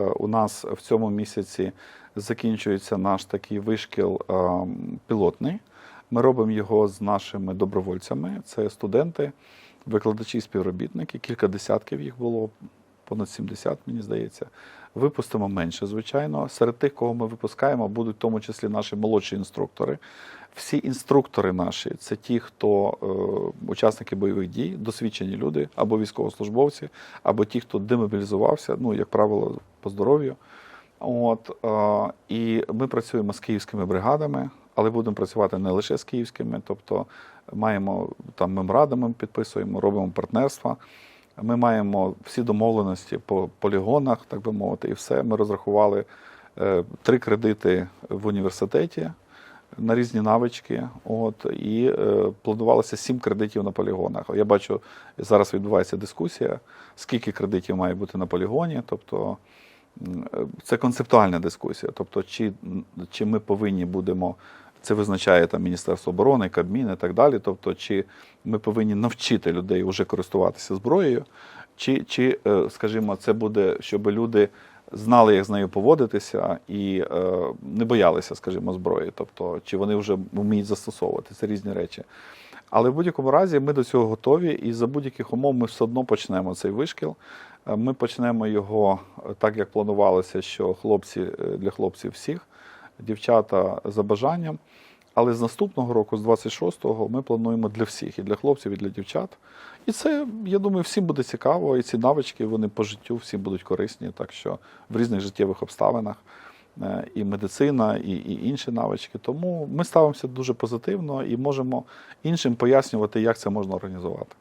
Е, У нас в цьому місяці закінчується наш такий вишкіл е, пілотний. Ми робимо його з нашими добровольцями. Це студенти, викладачі співробітники. Кілька десятків їх було, понад 70, мені здається. Випустимо менше, звичайно. Серед тих, кого ми випускаємо, будуть в тому числі наші молодші інструктори. Всі інструктори наші це ті, хто е, учасники бойових дій, досвідчені люди, або військовослужбовці, або ті, хто демобілізувався, ну, як правило, по здоров'ю. От, е, і ми працюємо з київськими бригадами, але будемо працювати не лише з київськими, тобто маємо там меморандуми підписуємо, робимо партнерства. Ми маємо всі домовленості по полігонах, так би мовити, і все. Ми розрахували е, три кредити в університеті на різні навички. От, і е, планувалося сім кредитів на полігонах. Я бачу, зараз відбувається дискусія, скільки кредитів має бути на полігоні. Тобто е, це концептуальна дискусія. Тобто, чи, чи ми повинні будемо. Це визначає там Міністерство оборони, Кабмін і так далі. Тобто, чи ми повинні навчити людей вже користуватися зброєю, чи, чи е, скажімо, це буде, щоб люди знали, як з нею поводитися, і е, не боялися, скажімо, зброї. Тобто, чи вони вже вміють застосовувати це різні речі. Але в будь-якому разі ми до цього готові, і за будь-яких умов ми все одно почнемо цей вишкіл. Е, Ми почнемо його так, як планувалося, що хлопці для хлопців всіх, дівчата за бажанням. Але з наступного року, з 26-го, ми плануємо для всіх, і для хлопців, і для дівчат. І це, я думаю, всім буде цікаво, і ці навички вони по життю всім будуть корисні. Так що в різних життєвих обставинах е, і медицина, і, і інші навички. Тому ми ставимося дуже позитивно і можемо іншим пояснювати, як це можна організувати.